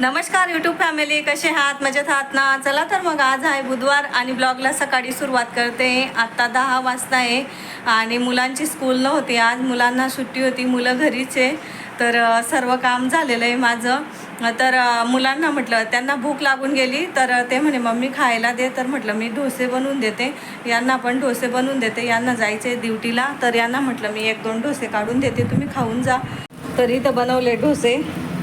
नमस्कार YouTube family कसे आहात? मजेत आहात ना? चला तर मग आज आहे बुधवार आणि ब्लॉगला सकाळी सुरुवात करते. आत्ता दहा वाजता आहे आणि मुलांची स्कूल नव्हती. आज मुलांना सुट्टी होती. मुलं घरीच आहे. तर सर्व काम झालेलं आहे माझं. तर मुलांना म्हटलं त्यांना भूक लागून गेली. तर ते म्हणे मम्मी खायला दे. तर म्हटलं मी डोसे बनवून देते. यांना पण डोसे बनवून देते. यांना जायचे ड्युटीला. तर यांना म्हटलं मी एक दोन डोसे काढून देते. तुम्ही खाऊन जा. तर इथं बनवले डोसे.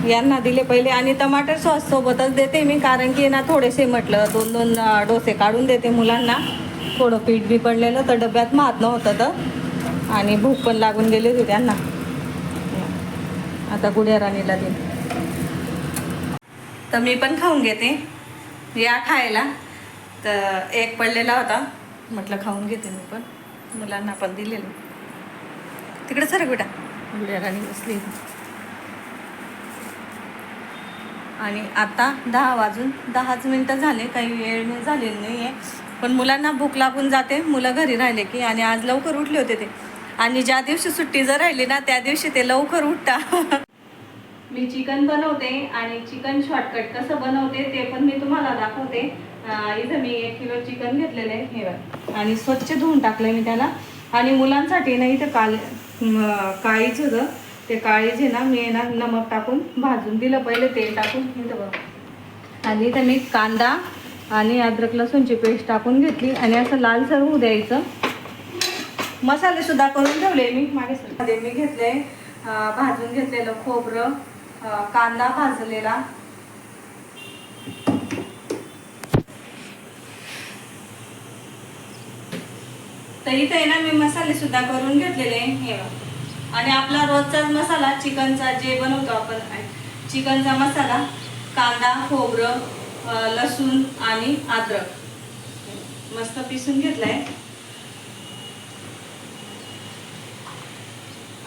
यांना दिले पहिले आणि टमाटर सॉस सोबतच देते मी कारण की ना थोडेसे म्हटलं दोन दोन डोसे काढून देते मुलांना. थोडं पीठ बी पडलेलं तर डब्यात महात नव्हतं तर. आणि भूक पण लागून गेली होती त्यांना. आता गुड्या राणीला दे तर मी पण खाऊन घेते. या खायला. तर एक पडलेला होता. म्हटलं खाऊन घेते मी पण. मुलांना पण दिलेलं. तिकडे सर बेटा गुड्या राणी बसली इथे. आणि आता दहा वाजून दहाच मिनटं झाले काही वेळ झालेली नाही आहे पण मुलांना भूक लागून जाते मुलं घरी राहिले की आणि आज लवकर उठले होते ते. आणि ज्या दिवशी सुट्टी जर राहिली ना त्या दिवशी ते लवकर उठता. मी चिकन बनवते आणि चिकन शॉर्टकट कसं बनवते ते पण मी तुम्हाला दाखवते. इथं मी एक किलो चिकन घेतलेलं आहे हे आणि स्वच्छ धुवून टाकलं मी त्याला. आणि मुलांसाठी ना इथं काल काळीच होतं. ते काळी जे ना मी आहे ना नमक टाकून भाजून दिलं. पहिले तेल टाकून इथं बघ. आणि इथं मी कांदा आणि अद्रक लसूणची पेस्ट टाकून घेतली. आणि असं लालसर होऊ द्यायचं. मसाले सुद्धा करून ठेवले मी. मागे मी घेतले भाजून घेतलेलं खोबरं कांदा भाजलेला. तर इथे आहे ना मी मसाले सुद्धा करून घेतलेले. हे बघ. आणि आपला रोजचाच मसाला चिकनचा जे बनवतो आपण चिकनचा मसाला कांदा खोबरं लसूण आणि अद्रक. मस्त पिसून घेतलाय.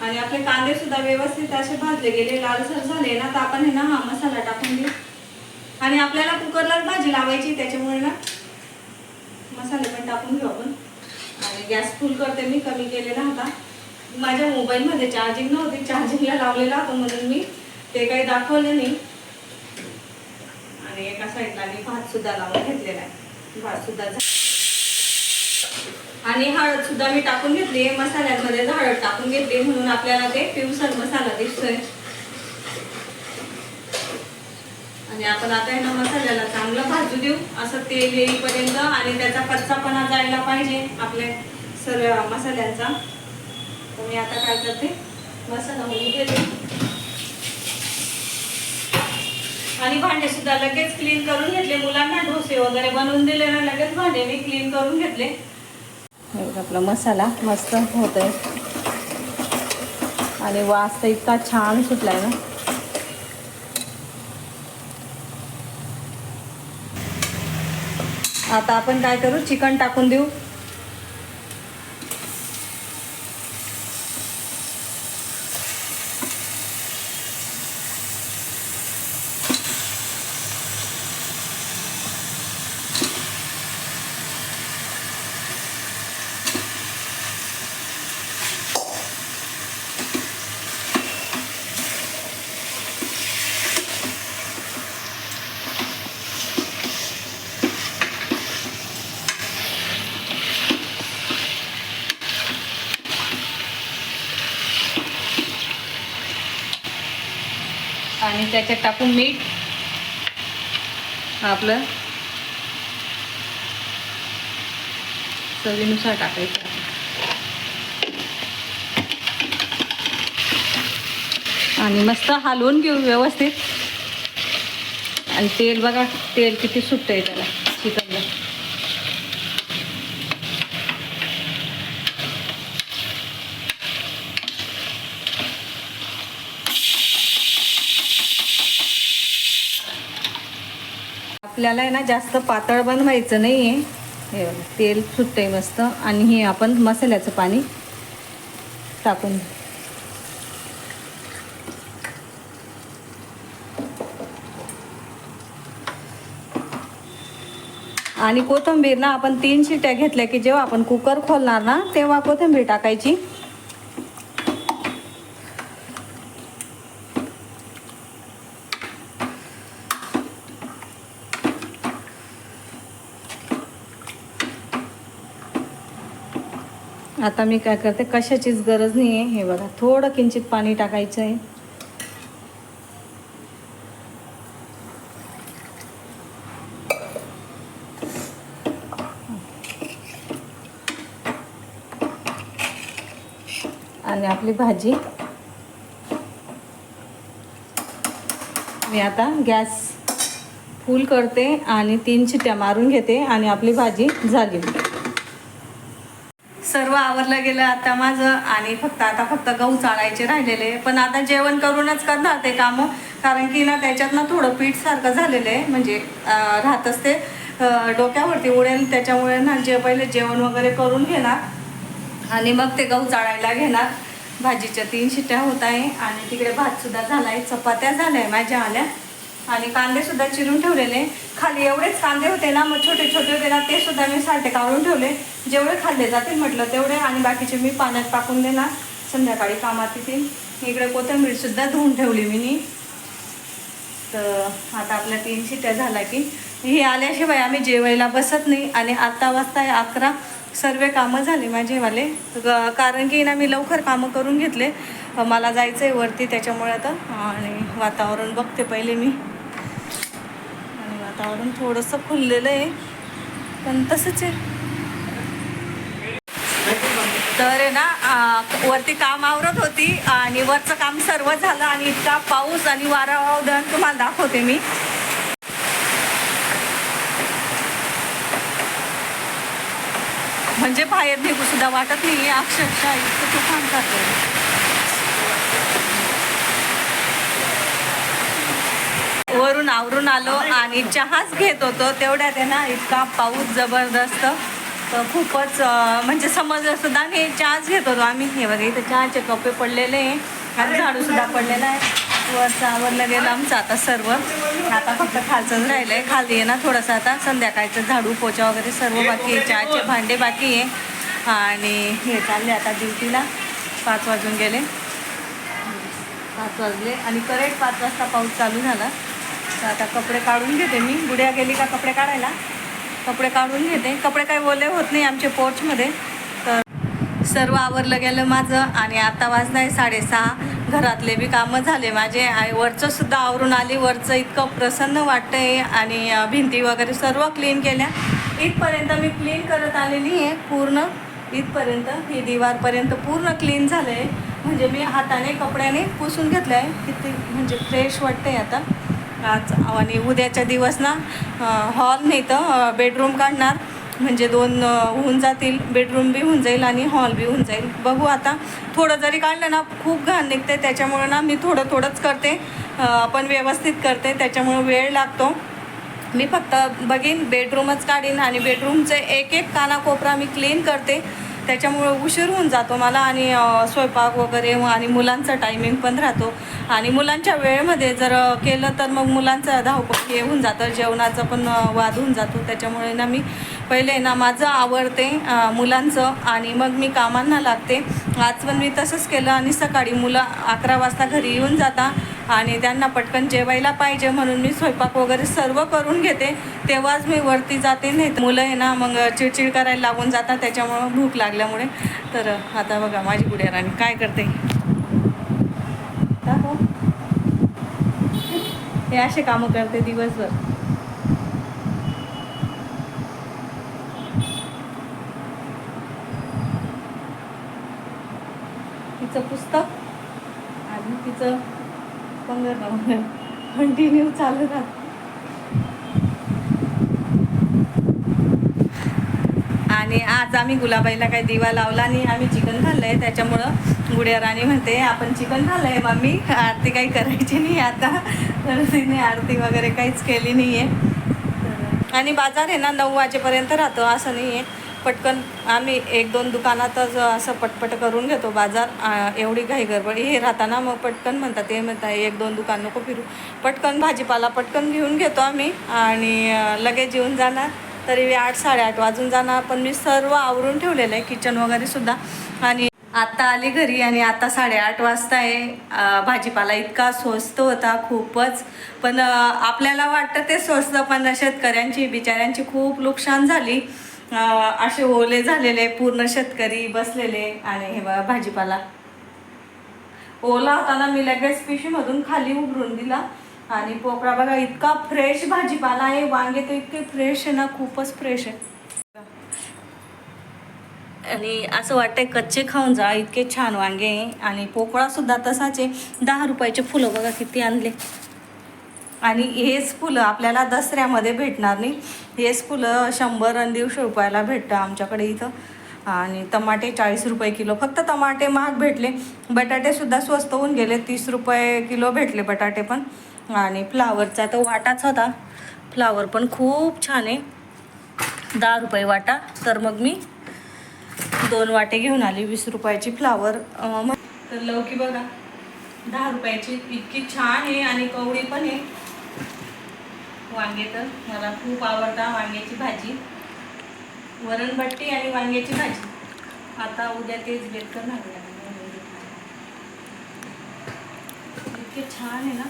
आणि आपले कांदे सुद्धा व्यवस्थित असे भाजले गेले लालसर झाले. ना तर आपण आहे ना हा मसाला टाकून देऊ. आणि आपल्याला कुकरलाच भाजी लावायची त्याच्यामुळे ना मसाले पण टाकून घेऊ आपण. आणि गॅस फुल करते मी कमी केलेला होता. माझ्या मोबाईलमध्ये चार्जिंग नव्हती. चार्जिंगला लावलेला होता म्हणून मी ते काही दाखवलं नाही. आणि एका साईडला मी भात सुद्धा लावून घेतलेला आहे. भात सुद्धा आणि हळद सुद्धा मी टाकून घेतली. मसाल्यांमध्ये हळद टाकून घेतली म्हणून आपल्याला ते पिवसर मसाला दिसतोय. आणि आपण आता आहे मसाल्याला चांगलं भाजू देऊ. असं तेल येईपर्यंत आणि त्याचा कच्चापणा जायला पाहिजे आपल्या सर्व मसाल्यांचा. मी आता काय करते? मसाला होऊन घेते. आणि भांडे सुद्धा लगेच क्लीन करून घेतले. मुलांना डोसे वगैरे बनवून दिले ना लगेच भांडे मी क्लीन करून घेतले. आपला मसाला मस्त होत आहे आणि वास तर इतका छान सुटलाय ना. आता आपण काय करू? चिकन टाकून देऊ. आणि त्याच्यात टाकून मीठ. आपलं. चवीनुसार टाकायचं. आणि मस्त हलवून घेऊ व्यवस्थित. आणि तेल बघा तेल किती सुटतंय त्याला. चिकनला. आपल्याला आहे ना जास्त पातळ बनवायचं नाही आहे हे तेल सुटतंय मस्त. आणि हे आपण मसाल्याचं पाणी टाकून आणि कोथिंबीर ना आपण तीन शिट्या घेतल्या की जेव्हा आपण कुकर खोलणार ना तेव्हा कोथिंबीर टाकायची. आता मी काय करते कशाचीच गरज नाही आहे हे बघा थोडं किंचित पाणी टाकायचं आहे आणि आपली भाजी. मी आता गॅस फुल करते आणि तीन चिट्ट्या मारून घेते आणि आपली भाजी झाली. सर्व आवरलं गेलं आता माझं आणि फक्त आता फक्त गहू चाळायचे राहिलेले. पण आता जेवण करूनच करणार ते कामं कारण की ना त्याच्यात ना थोडं पीठ सारखं झालेलं आहे. म्हणजे राहतच ते डोक्यावरती उडेल. त्याच्यामुळे ना जे पहिले जेवण वगैरे करून घेणार आणि मग ते गहू चाळायला घेणार. भाजीच्या तीन शिट्ट्या होत आहे आणि तिकडे भातसुद्धा झाला आहे चपात्या झाल्या माझ्या आल्या. आणि कांदे सुद्धा चिरून ठेवलेले. खाली एवढेच कांदे होते ना मग छोटे छोटे होते ना ते सुद्धा मी साठे काढून ठेवले. जेवढे खाल्ले जातील म्हटलं तेवढे आणि बाकीचे मी पाण्यात टाकून देणार संध्याकाळी कामात येतील. इकडे कोथिंबीर सुद्धा धुवून ठेवली मी नी. तर आता आपल्या तीन शिट्या झाल्या की. हे आल्याशिवाय आम्ही जेवायला बसत नाही आणि आत्ता वाजता अकरा. सर्व कामं झाले माझेवाले ग- कारण की ना मी लवकर कामं करून घेतले. मला जायचं आहे वरती त्याच्यामुळे आता आणि वातावरण बघते पहिले मी. वातावरण थोडंसं खुललेलं आहे पण तसंच आहे. तर आहे ना वरती काम आवरत होती आणि वरचं काम सर्व झालं आणि इतका पाऊस आणि वारा वावदन तुम्हाला दाखवते मी. म्हणजे बाहेर निघू सुद्धा वाटत नाही अक्षरशः इतकं तुफान करतो वरून आवरून आलो आणि चहाच घेत होतो. तेवढ्यात आहे ना इतका पाऊस जबरदस्त. तर खूपच म्हणजे समजलं सुद्धा नाही चहाच घेत होतो आम्ही. हे बघा इथं चहाचे कपे पडलेले आहे. आणि झाडू सुद्धा पडलेला आहे. वरचा आवरलं गेलं आमचं आता सर्व. आता फक्त खालचंच राहिलं आहे खाली आहे ना थोडंसं आता संध्याकाळचं झाडू पोचा वगैरे सर्व बाकी आहे. चहाचे भांडे बाकी आहे. आणि हे चालले आता ड्युटीला. पाच वाजून गेले. पाच वाजले आणि करेक्ट पाच वाजता पाऊस चालू झाला. तर आता कपडे काढून घेते मी. गुड्या गेली का कपडे काढायला? कपडे काढून घेते. कपडे काही ओले होत नाही आमच्या पोर्चमध्ये. तर सर्व आवरलं गेलं माझं आणि आता वाजलं आहे साडेसहा. घरातले बी कामं झाले माझे. आणि वरचं सुद्धा आवरून आली. वरचं इतकं प्रसन्न वाटतंय आणि भिंती वगैरे सर्व क्लीन केल्या. इथपर्यंत मी क्लीन करत आलेली आहे पूर्ण. इथपर्यंत ही दिवारपर्यंत पूर्ण क्लीन झालं आहे म्हणजे मी हाताने कपड्याने पुसून घेतलं आहे किती म्हणजे फ्रेश वाटतंय आता. आज आणि उद्याच्या दिवस ना हॉल नाही तर बेडरूम काढणार. म्हणजे दोन होऊन जातील. बेडरूम बी होऊन जाईल आणि हॉल बी होऊन जाईल. बघू आता. थोडं जरी काढलं ना खूप घाण निघते त्याच्यामुळं ना मी थोडं थोडंच करते. पण व्यवस्थित करते. त्याच्यामुळं वेळ लागतो. मी फक्त बघीन बेडरूमच काढीन आणि बेडरूमचे एक एक कानाकोपरा मी क्लीन करते. त्याच्यामुळं उशीर होऊन जातो मला आणि स्वयंपाक वगैरे आणि मुलांचा टायमिंग पण राहतो. आणि मुलांच्या वेळेमध्ये जर केलं तर मग मुलांचं धावपळ हे होऊन जातं. जेवणाचं पण वाद होऊन जातो. त्याच्यामुळे ना मी पहिले ना माझं आवडते मुलांचं आणि मग मी कामांना लागते. आज पण मी तसंच केलं आणि सकाळी मुलं अकरा वाजता घरी येऊन जाता. आणि त्यांना पटकन जेवायला पाहिजे म्हणून मी स्वयंपाक वगैरे सर्व करून घेते. तेव्हाच मी वरती जाते नाही मुलं आहे ना मग चिडचिड करायला लागून जातात त्याच्यामुळं भूक लागल्यामुळे. तर आता बघा माझी गुड्या राणी काय करते? हे असे कामं करते दिवसभर. तिचं पुस्तक आणि तिचं पंगर कंटिन्यू चालू राहत. आणि आज आम्ही गुलाबाईला काही दिवा लावला आणि आम्ही चिकन खाल्लंय. त्याच्यामुळं गुड्या राणी म्हणते आपण चिकन खाल्लंय मम्मी. आरती काही करायची नाही आता. तर तिने आरती वगैरे काहीच केली नाही आहे आणि बाजार आहे ना नऊ वाजेपर्यंत राहतो असं नाही आहे पटकन आम्ही एक दोन दुकानातच असं पटपट करून घेतो बाजार. एवढी घाई गडबडी. हे राहताना मग पटकन म्हणतात ते म्हणतात एक दोन दुकान नको फिरू. पटकन भाजीपाला पटकन घेऊन घेतो आम्ही आणि लगेच येऊन जाणार. तरी आठ साडेआठ वाजून जाणार. पण मी सर्व आवरून ठेवलेलं आहे किचन वगैरे सुद्धा. आणि आत्ता आली घरी आणि आता साडेआठ वाजता आहे. भाजीपाला इतका स्वस्त होता खूपच. पण आपल्याला वाटतं ते स्वस्त पण शेतकऱ्यांची बिचाऱ्यांची खूप नुकसान झाली. असे ओले झालेले पूर्ण शेतकरी बसलेले आणि हे बघा भाजीपाला. ओला होताना मी लगेच पिशवीमधून खाली उभरून दिला. आणि पोकळा बघा इतका फ्रेश भाजीपाला आहे. वांगे तर इतके फ्रेश आहे ना खूपच फ्रेश आहे. आणि असं वाटतंय कच्चे खाऊन जा इतके छान वांगे आहे. आणि पोकळा सुद्धा तसाच आहे. दहा रुपयाचे फुलं बघा किती आणले. आणि हेच फुलं आपल्याला दसऱ्यामध्ये भेटणार नाही. हेच फुलं शंभर आणि दीडशे रुपयाला भेटतं आमच्याकडे इथं. आणि टमाटे चाळीस रुपये किलो. फक्त टमाटे महाग भेटले. बटाटेसुद्धा स्वस्त होऊन गेले. तीस रुपये किलो भेटले बटाटे पण. आणि फ्लावरचा तर वाटाच होता. फ्लावर पण खूप छान आहे. दहा रुपये वाटा. तर मग मी दोन वाटे घेऊन आली. वीस रुपयाची फ्लावर. मग तर लवकी बघा. दहा रुपयाची इतकी छान आहे आणि कवळी पण आहे. वांगे तर मला खूप आवडता वांग्याची भाजी. वरणभट्टी आणि वांग्याची भाजी. आता उद्या तेच बेत करणार इतके छान आहे ना?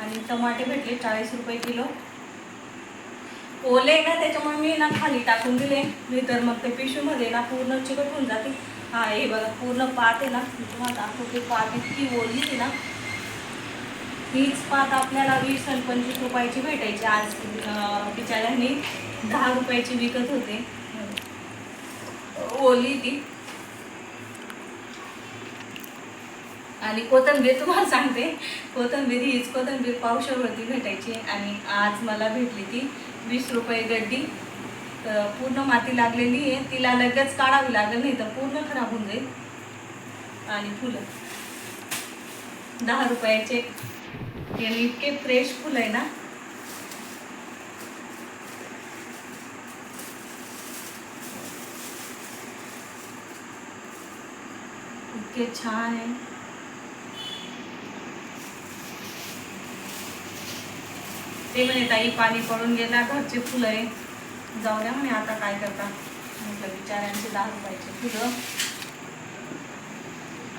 आणि टमाटे भेटले चाळीस रुपये किलो. ओले ना त्याच्यामुळे मी ना खाली टाकून दिले. मी तर मग ते पिशवीमध्ये ना पूर्ण चिकट होऊन जाते. हा हे बघा पूर्ण पात आहे ना. तुम्हाला दाखवते पात इतकी ओली आहे ना. हीच पात आपल्याला वीस आणि पंचवीस रुपयाची भेटायची. आज अं, बिचाऱ्यांनी दहा रुपयाची विकत होते. ओली ती. आणि कोथंबीर तुम्हाला सांगते. कोथंबीर हीच कोथंबीर पावशेवरती भेटायची. आणि आज मला भेटली ती वीस रुपये गड्डी. पूर्ण माती लागलेली आहे. तिला लगेच काढावी लागेल नाही तर पूर्ण खराब होऊन जाईल. आणि फुलं. दहा रुपयाचे हे इतके फ्रेश फुलं आहे ना. इतके छान आहे. ते म्हणे ताई पाणी पडून गेला घरचे फुलं आहे. जाऊ द्या म्हणे आता काय करता? म्हटलं बिचाऱ्यांचे दहा रुपयाचे फुलं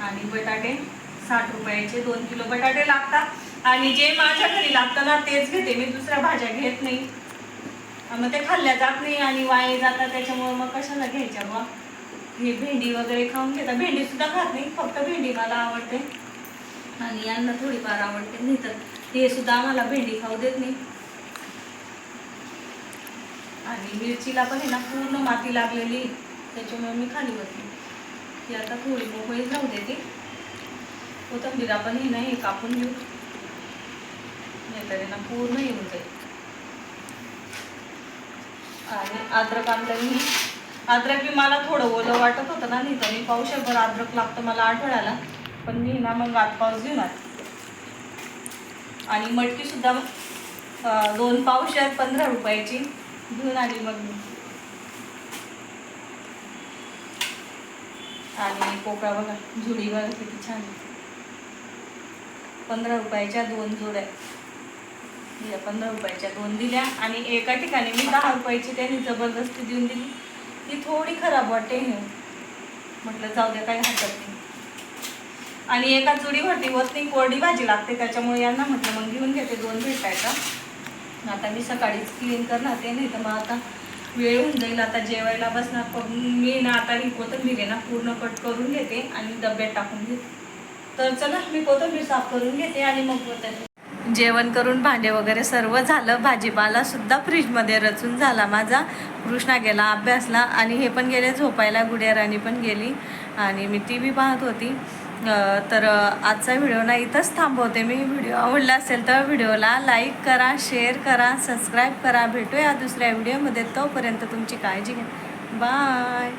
आणि बटाटे साठ रुपयाचे दोन किलो बटाटे लागतात. आणि जे माझ्या घरी लागतं ना तेच घेते. मी दुसऱ्या भाज्या घेत नाही. मग ते खाल्ल्या जात नाही आणि वाया जातात. त्याच्यामुळे मग कशाला घ्यायच्या बा हे भेंडी वगैरे खाऊन घेतात भेंडी सुद्धा खात नाही. फक्त भेंडी मला आवडते. आणि यांना थोडीफार आवडते. नाही तर ते सुद्धा आम्हाला भेंडी खाऊ देत नाही. आणि मिरचीला पण आहे ना पूर्ण माती लागलेली. त्याच्यामुळे मी खाली होती ती आता थोडी मोकळी जाऊ देते. कोथंबीरा पण हे नाही कापून घेऊ. नाहीतर त्यांना ना पूर्ण येऊन जाईल. आणि अद्रक आणलं मी. अद्रक बी मला थोडं ओलं वाटत होतं ना नाही तर मी पावशेभर अद्रक लागतं मला आठवड्याला. पण मी ना मग आठ पाऊस घेऊन आले. आणि मटकी सुद्धा दोन दोन आहेत पंधरा रुपयाची घेऊन आली मग मी. आणि पोकळा बघा झुडी बघा किती छान. आहे. पंधरा रुपयाच्या दोन जोड्या. या पंधरा रुपयाच्या. दोन दिल्या आणि एका ठिकाणी मी दहा रुपयाची त्यांनी जबरदस्ती देऊन दिली. ती थोडी खराब वाटते हे. म्हटलं जाऊ द्या काही हरकत नाही. आणि एका जुडीवरती होत कोरडी भाजी लागते त्याच्यामुळे यांना म्हटलं मग घेऊन घेते दोन भेटायचा. आता मी सकाळीच क्लीन करणार ते नाही तर मग आता वेळ होऊन जाईल. आता जेवायला बसणार पण मी ना आता ही कोथंबीर आहे ना पूर्ण कट करून घेते आणि डब्यात टाकून घेते. तर चला मी कोथंबीर साफ करून घेते आणि मग बोलते जेवण करून भांडे वगैरे सर्व झालं. भाजीपाला सुद्धा फ्रीजमध्ये रचून झाला माझा. कृष्णा गेला अभ्यासला आणि हे पण गेले झोपायला गुडिया राणी पण गेली. आणि मी टी व्ही पाहत होती. तर आजचा व्हिडिओ ना इथंच थांबवते मी. व्हिडिओ आवडला असेल तर व्हिडिओला लाईक करा शेअर करा सबस्क्राईब करा. भेटूया दुसऱ्या व्हिडिओमध्ये. तोपर्यंत तुमची काळजी घ्या. बाय.